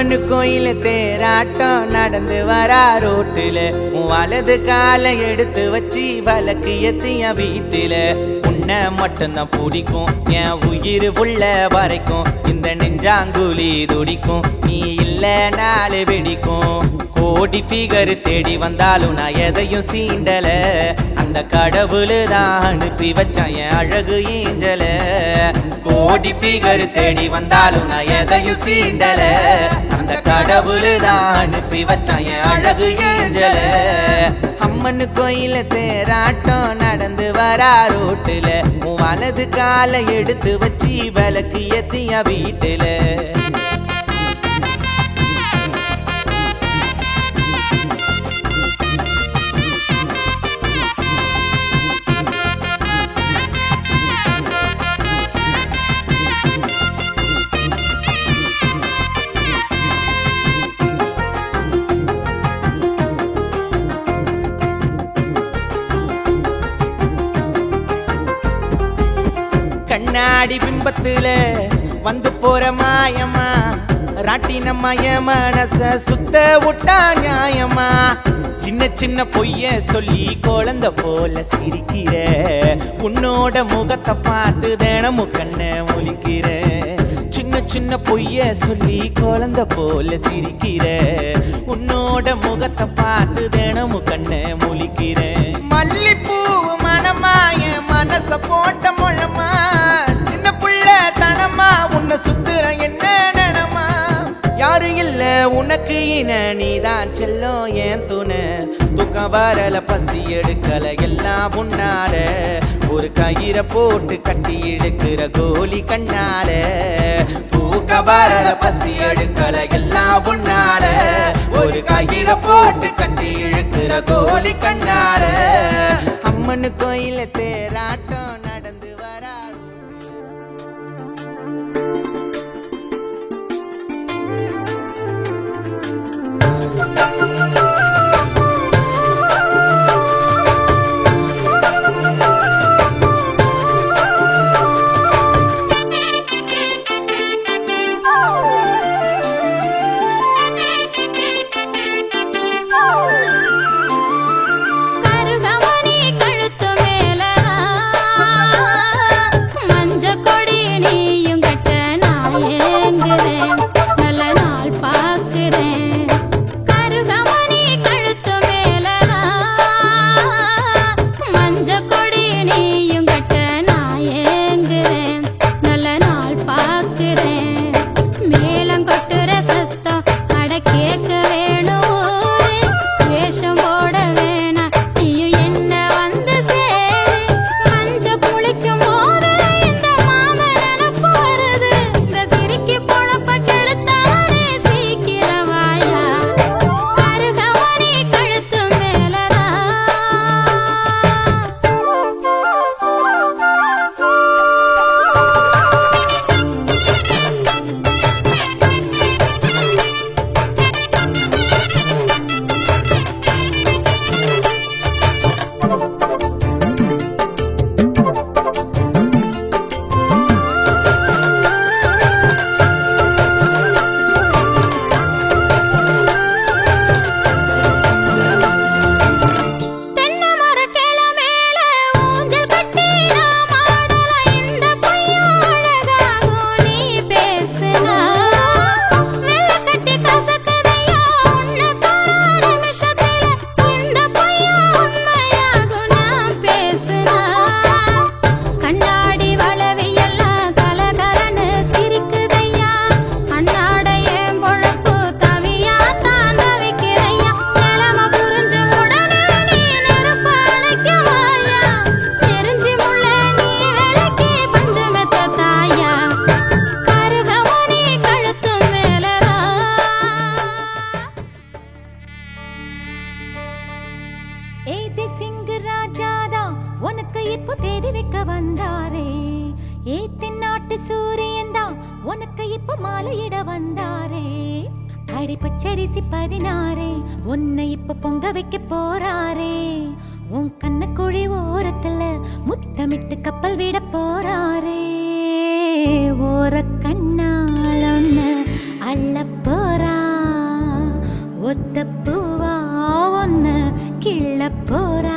அம்மனு கோயில தேராட்டம் நடந்து வரா ரோட்டில. உன் வலது காலை எடுத்து வச்சு வழக்கு எத்திய வீட்டுல. உன்னை மட்டும்தான் பிடிக்கும் என் உயிர் உள்ள வரைக்கும். இந்த நெஞ்சாங்குழி துடிக்கும் நீ இல்ல நாலு வெடிக்கும். கோடி ஃபிகர் தேடி வந்தாலும் நான் எதையும் சீண்டல. அந்த கடவுள் தான் அனுப்பி வச்சான் என் அழகு ஏஞ்சல. கோடி ஃபிகர் தேடி வந்தாலும் நான் எதையும் சீண்டல. அந்த கடவுள் தான் அனுப்பி வச்சான் என் அழகு ஏஞ்சல. அம்மனு கோயில தேராட்டம் நடந்து வரா ரோட்டுல. வலது காலை எடுத்து வச்சு விளக்கு எத்திய வீட்டுல. கண்ணாடி பிம்பத்துல வந்து போற மாயமா ராட்டின மய மனச சுத்த விட்டா நியாயமா சின்ன சின்ன பொய்ய சொல்லி குழந்த போல சிரிக்கிற. உன்னோட முகத்தை பார்த்து தினமும் கண்ண முழிக்கிற. சின்ன சின்ன பொய்ய சொல்லி குழந்த போல சிரிக்கிற. உன்னோட முகத்தை பார்த்து தினமும் கண்ண முழிக்கிற. மல்லிப்பூ மனமாய மனச போட்ட சுத்துற என்ன நடமா? யாரும் இல்ல உனக்கு இன நீதான் செல்லும் ஏன் துணை. தூக்கம் வரல பசி எடுக்கல எல்லாம் உன்னால. ஒரு கயிற போட்டு கட்டி எடுக்கிற கோலி கண்ணால. தூக்க வரல பசி எடுக்கல எல்லாம் உன்னால. ஒரு கயிற போட்டு கட்டி இழுக்கிற கோலி கண்ணால. அம்மனு கோயில தேராட்ட செரிசி பதினாறே உன்னை இப்ப பொங்க வைக்க போறாரே. உன் கண்ணக்குழி ஓரத்துல முத்தமிட்டு கப்பல் விட போறாரே. ஓர கண்ணால் ஒன்னு அள்ள போறா. ஒத்த பூவா ஒன்ன கிள்ள போறா.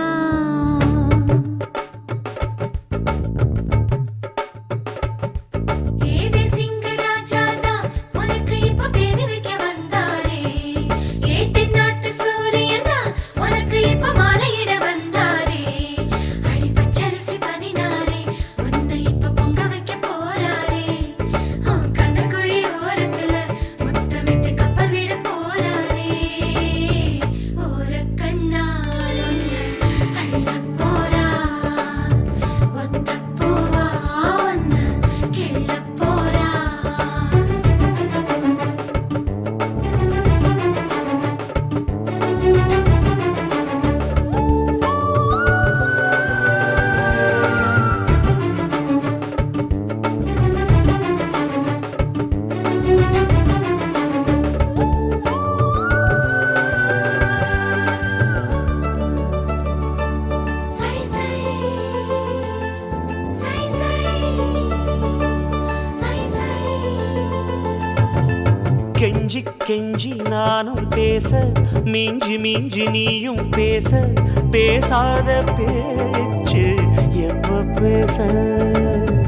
பேச. மிஞ்சி மிஞ்சி நீயும் பேச. பேசாத பேச்சு எப்ப பேச?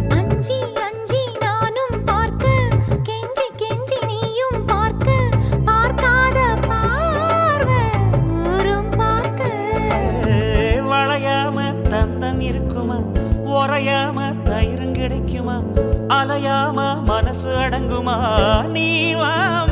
அஞ்சி அஞ்சி நானும் பார்க்க. கெஞ்சி கெஞ்சி நீயும் பார்க்க. பார்க்காத பார்வை ஊரும் பார்க்க. வளையாம தந்தம் இருக்குமா? உறையாம தயிரும் கிடைக்குமா? அலையாம மனசு அடங்குமா? நீ வாம்மா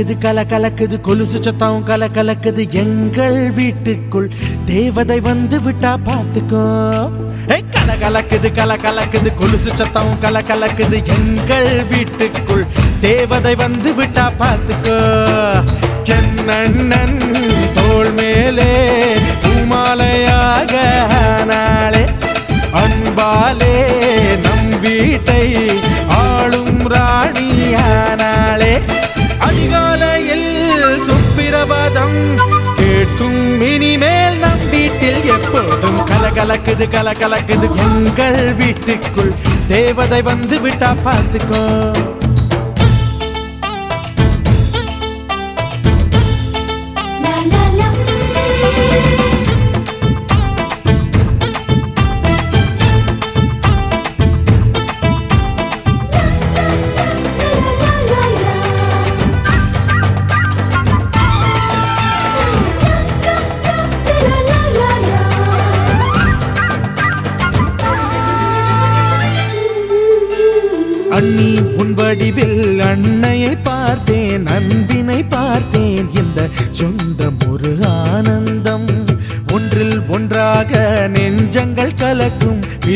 கலக்குது கல கலக்குது கொலுசு சத்தம் கல கலக்குது எங்கள் வீட்டுக்குள் தேவதை வந்து விட்டா பாத்துக்கோ கல கலக்குது கல கலக்குது கொலுசு சத்தம் கல கலக்குது எங்கள் வீட்டுக்குள் தேவதை வந்து விட்டா பாத்துக்கோ சென்னண்ணன் தோல் மேலே பூமாலையாக நாளே. அன்பாலே நம் வீட்டை ஆளும் ராணியான வீட்டில் கலகலக்குது கலகலக்குது எங்கள் வீட்டுக்குள். தேவதை வந்து விட்டா பார்த்துக்கோ.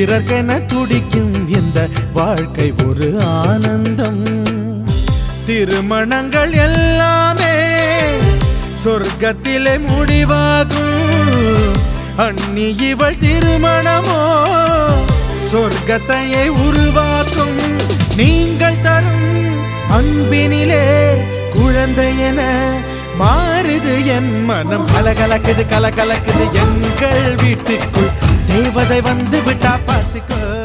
பிறர்க்கென துடிக்கும் இந்த வாழ்க்கை ஒரு ஆனந்தம். திருமணங்கள் எல்லாமே சொர்க்கத்திலே முடிவாகும். அண்ணி இவள் திருமணமோ சொர்க்கத்தையே உருவாக்கும். நீங்கள் தரும் அன்பினிலே குழந்தை என மாறுது என் மனம். கலகலக்குது கலகலக்குது எங்கள் வீட்டுக்குள். தேவதை வந்து விட்டா பார்த்துக்கோ.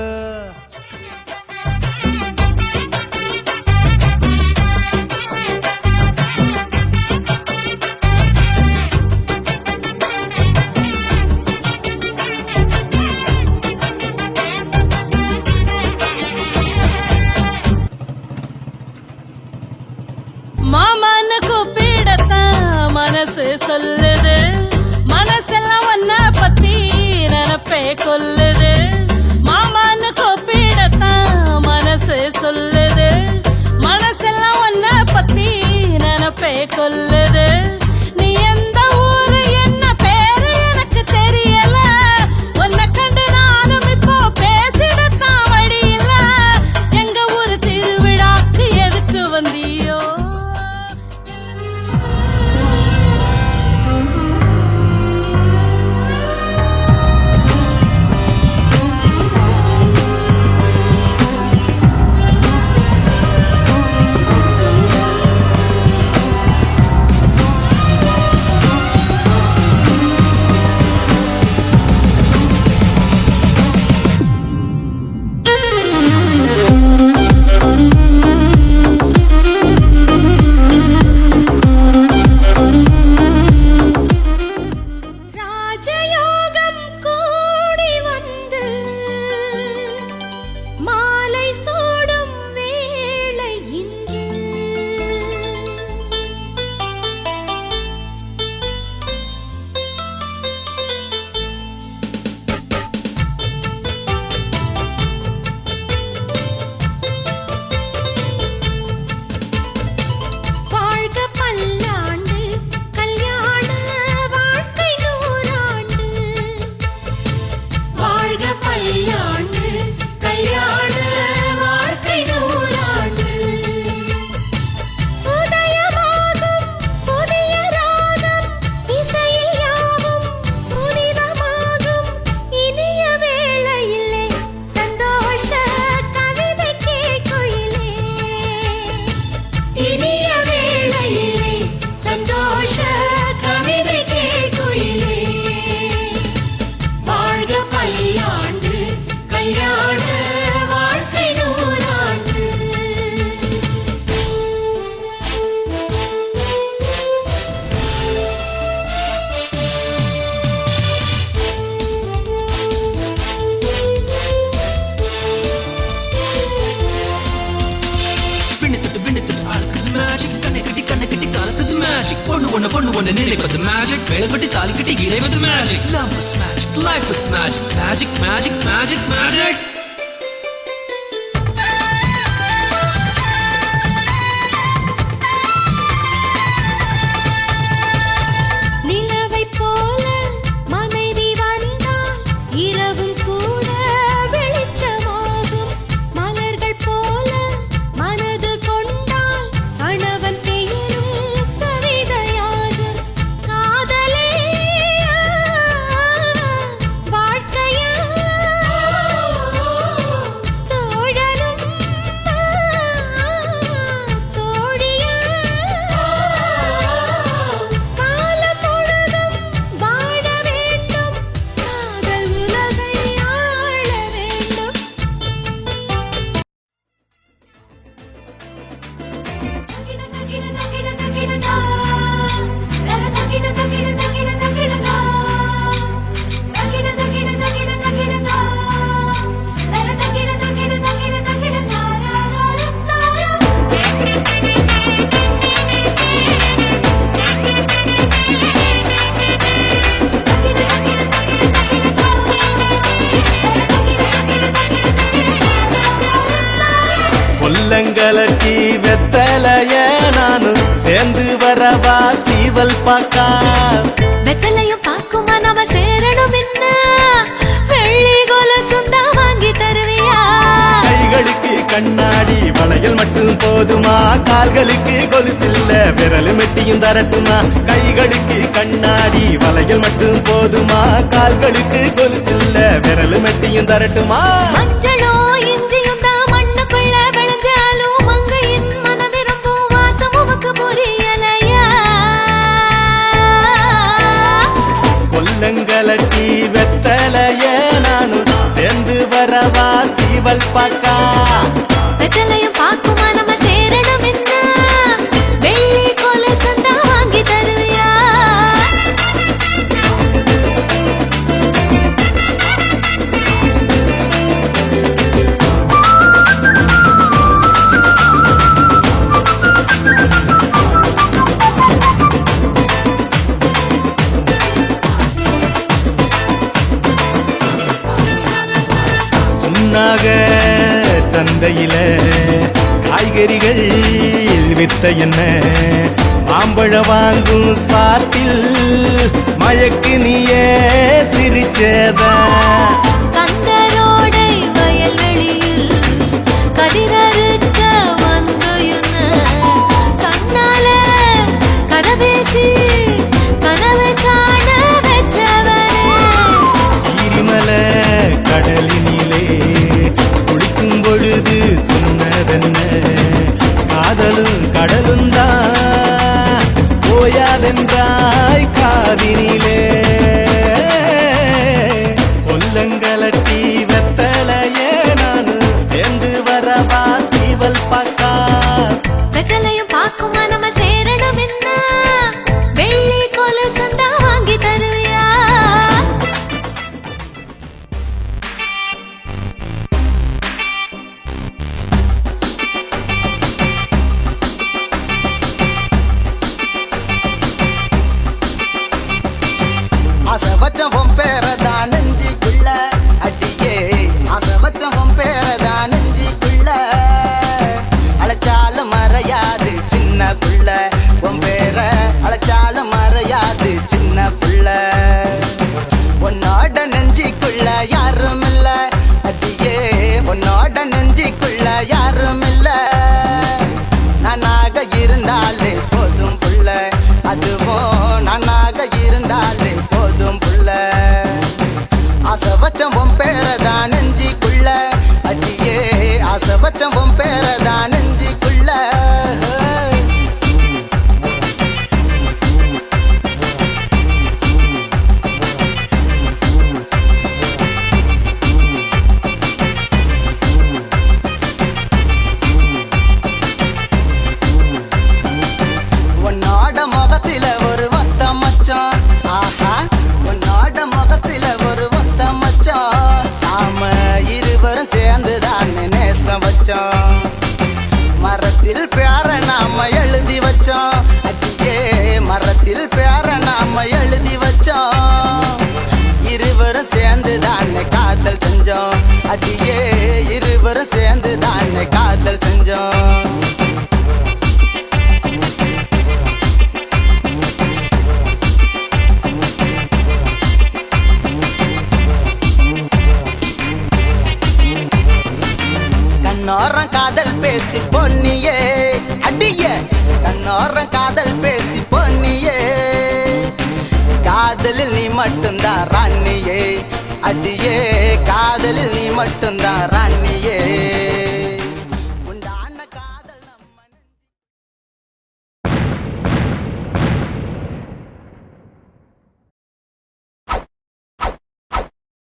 தக்கிடு தக்கிடு தக்கிடு பிறந்து வரவா சீவல் பாக்கா? வெத்தலையும் பாக்குமா நாம சேரணும் என்ன? வெள்ளி கோல சொந்தா வாங்கி தருவியா? கைகளுக்கு கண்ணாடி வளையல் மட்டும் போதுமா? கால்களுக்கு கொலுசில்ல விரல் மெட்டியும் தரட்டுமா? கைகளுக்கு கண்ணாடி வளையல் மட்டும் போதுமா? கால்களுக்கு கொலுசில்ல விரல் மெட்டியும் தரட்டுமா? பொன்னாக சந்தையில. காய்கறிகள் வித்த என்ன? மாம்பழ வாங்கும் சாத்தில் மயக்கு நீய சிரிச்சதா. கந்தரோடை வயல்வெளியில் கதிரரு போயாதென்ன காதலும் கடலும் தான் போயாதென்றாய் காதினிலே.